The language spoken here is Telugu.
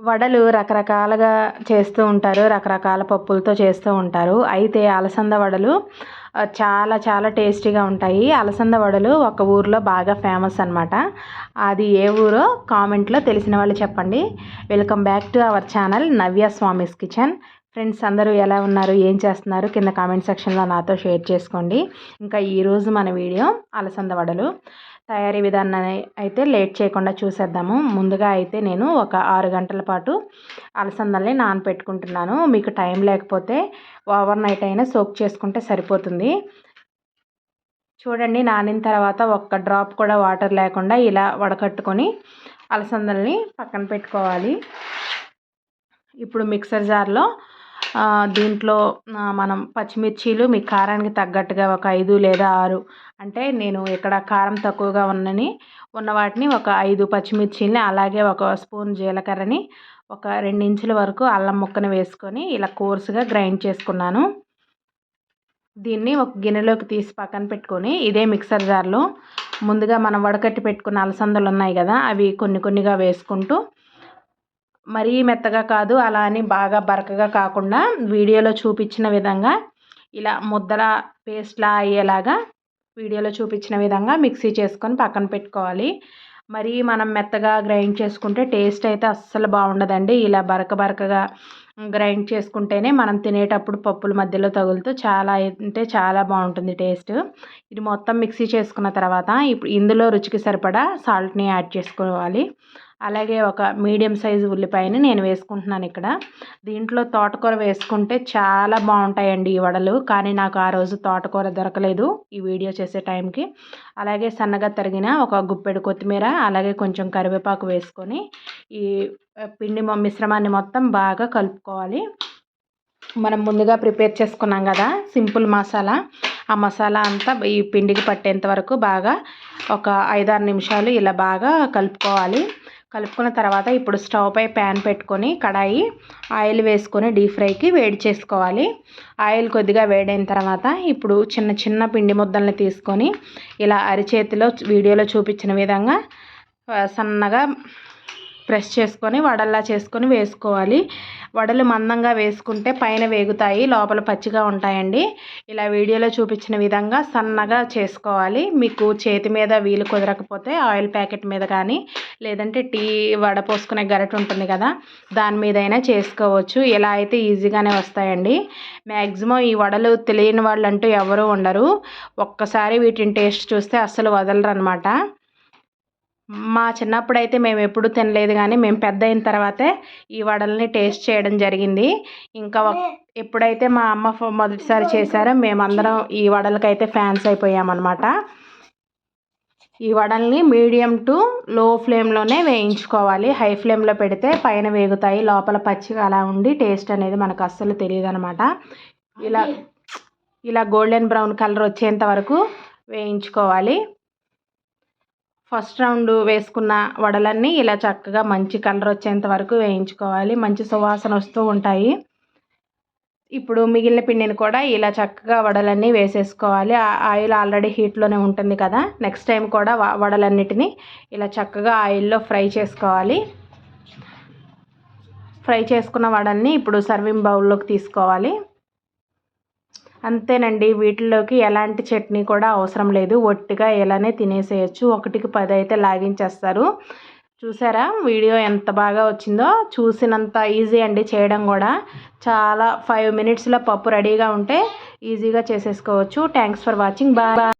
వడలు రకరకాలుగా చేస్తూ ఉంటారు రకరకాల పప్పులతో చేస్తూ ఉంటారు. అయితే అలసంద వడలు చాలా చాలా టేస్టీగా ఉంటాయి. అలసంద వడలు ఒక ఊరిలో బాగా ఫేమస్ అనమాట అది ఏ ఊరో కామెంట్లో తెలిసిన వాళ్ళు చెప్పండి. Welcome back to our channel Navya Swamy's kitchen. Friends అందరూ ఎలా ఉన్నారు? ఏం చేస్తున్నారు? కింద కామెంట్ సెక్షన్లో నాతో షేర్ చేసుకోండి. ఇంకా ఈరోజు మన వీడియో అలసంద వడలు. తయారీ విధానాన్ని అయితే లేట్ చేయకుండా చూసేద్దాము. ముందుగా అయితే నేను ఒక ఆరు గంటల పాటు అలసందల్ని నానపెట్టుకుంటున్నాను. మీకు టైం లేకపోతే ఓవర్ నైట్ అయినా సోక్ చేసుకుంటే సరిపోతుంది. చూడండి నానిన తర్వాత ఒక్క డ్రాప్ కూడా వాటర్ లేకుండా ఇలా వడకట్టుకొని అలసందల్ని పక్కన పెట్టుకోవాలి. ఇప్పుడు మిక్సర్ జార్లో దీంట్లో మనం పచ్చిమిర్చీలు మీ కారానికి తగ్గట్టుగా ఒక ఐదు లేదా ఆరు అంటే నేను ఇక్కడ కారం తక్కువగా ఉన్నని ఉన్న వాటిని ఒక ఐదు పచ్చిమిర్చిని అలాగే ఒక స్పూన్ జీలకర్రని ఒక రెండు ఇంచుల వరకు అల్లం ముక్కను వేసుకొని ఇలా కోర్సుగా గ్రైండ్ చేసుకున్నాను. దీన్ని ఒక గిన్నెలోకి తీసి పక్కన పెట్టుకొని ఇదే మిక్సర్ జార్లో ముందుగా మనం వడకట్టి పెట్టుకున్న అలసందలు ఉన్నాయి కదా అవి కొన్ని కొన్నిగా వేసుకుంటూ మరీ మెత్తగా కాదు అలా అని బాగా బరకగా కాకుండా వీడియోలో చూపించిన విధంగా ఇలా ముద్దల పేస్ట్లా అయ్యేలాగా వీడియోలో చూపించిన విధంగా మిక్సీ చేసుకొని పక్కన పెట్టుకోవాలి. మరి మనం మెత్తగా గ్రైండ్ చేసుకుంటే టేస్ట్ అయితే అస్సలు బాగుండదండి. ఇలా బరక బరకగా గ్రైండ్ చేసుకుంటేనే మనం తినేటప్పుడు పప్పుల మధ్యలో తగులుతూ చాలా అంటే చాలా బాగుంటుంది టేస్ట్. ఇది మొత్తం మిక్సీ చేసుకున్న తర్వాత ఇప్పుడు ఇందులో రుచికి సరిపడా సాల్ట్ని యాడ్ చేసుకోవాలి. అలాగే ఒక మీడియం సైజు ఉల్లిపాయని నేను వేసుకుంటున్నాను ఇక్కడ. దీంట్లో తోటకూర వేసుకుంటే చాలా బాగుంటాయండి ఈ వడలు కానీ నాకు ఆ రోజు తోటకూర దొరకలేదు ఈ వీడియో చేసే టైంకి. అలాగే సన్నగా తరిగిన ఒక గుప్పెడు కొత్తిమీర అలాగే కొంచెం కరివేపాకు వేసుకొని ఈ పిండి మిశ్రమాన్ని మొత్తం బాగా కలుపుకోవాలి. మనం ముందుగా ప్రిపేర్ చేసుకున్నాం కదా సింపుల్ మసాలా. ఆ మసాలా అంతా ఈ పిండికి పట్టేంత వరకు బాగా ఒక ఐదారు నిమిషాలు ఇలా బాగా కలుపుకోవాలి. కలుపుకున్న తర్వాత ఇప్పుడు స్టవ్ పై ప్యాన్ పెట్టుకొని కడాయి ఆయిల్ వేసుకొని డీప్ ఫ్రైకి వేడి చేసుకోవాలి. ఆయిల్ కొద్దిగా వేడైన తర్వాత ఇప్పుడు చిన్న చిన్న పిండి ముద్దల్ని తీసుకొని ఇలా అరిచేతిలో వీడియోలో చూపించిన విధంగా సన్నగా ప్రెస్ చేసుకొని వడల్లా చేసుకొని వేసుకోవాలి. వడలు మందంగా వేసుకుంటే పైన వేగుతాయి లోపల పచ్చిగా ఉంటాయండి. ఇలా వీడియోలో చూపించిన విధంగా సన్నగా చేసుకోవాలి. మీకు చేతి మీద వీలు కుదరకపోతే ఆయిల్ ప్యాకెట్ మీద కానీ లేదంటే టీ వడ పోసుకునే గరిట ఉంటుంది కదా దాని మీదైనా చేసుకోవచ్చు. ఇలా అయితే ఈజీగానే వస్తాయండి. మ్యాక్సిమం ఈ వడలు తెలియని వాళ్ళు అంటూ ఎవరూ ఉండరు. ఒక్కసారి వీటిని టేస్ట్ చూస్తే అస్సలు వదలరు అనమాట మా చిన్నప్పుడు అయితే మేము ఎప్పుడు తినలేదు కానీ మేము పెద్ద అయిన తర్వాతే ఈ వడల్ని టేస్ట్ చేయడం జరిగింది. ఇంకా ఎప్పుడైతే మా అమ్మ మొదటిసారి చేశారో మేమందరం ఈ వడలకైతే ఫ్యాన్స్ అయిపోయామన్నమాట. ఈ వడల్ని మీడియం టు లో ఫ్లేమ్లోనే వేయించుకోవాలి. హై ఫ్లేమ్లో పెడితే పైన వేగుతాయి లోపల పచ్చిగా అలా ఉండి టేస్ట్ అనేది మనకు అస్సలు తెలియదు అనమాట ఇలా ఇలా గోల్డెన్ బ్రౌన్ కలర్ వచ్చేంత వరకు వేయించుకోవాలి. ఫస్ట్ రౌండ్ వేసుకున్న వడలన్నీ ఇలా చక్కగా మంచి కలర్ వచ్చేంత వరకు వేయించుకోవాలి. మంచి సువాసన వస్తూ ఉంటాయి. ఇప్పుడు మిగిలిన పిండిని కూడా ఇలా చక్కగా వడలన్నీ వేసేసుకోవాలి. ఆయిల్ ఆల్రెడీ హీట్లోనే ఉంటుంది కదా. నెక్స్ట్ టైం కూడా వడలన్నిటిని ఇలా చక్కగా ఆయిల్లో ఫ్రై చేసుకోవాలి. ఫ్రై చేసుకున్న వడల్ని ఇప్పుడు సర్వింగ్ బౌల్లోకి తీసుకోవాలి. అంతేనండి. వీటిలోకి ఎలాంటి చట్నీ కూడా అవసరం లేదు. ఒట్టిగా ఇలానే తినేసేయచ్చు. ఒకటికి పది అయితే లాగించేస్తారు. చూసారా? వీడియో ఎంత బాగా వచ్చిందో. చూసినంత ఈజీ అండి చేయడం కూడా. చాలా ఫైవ్ మినిట్స్లో పప్పు రెడీగా ఉంటే ఈజీగా చేసేసుకోవచ్చు. Thanks for watching. బాయ్.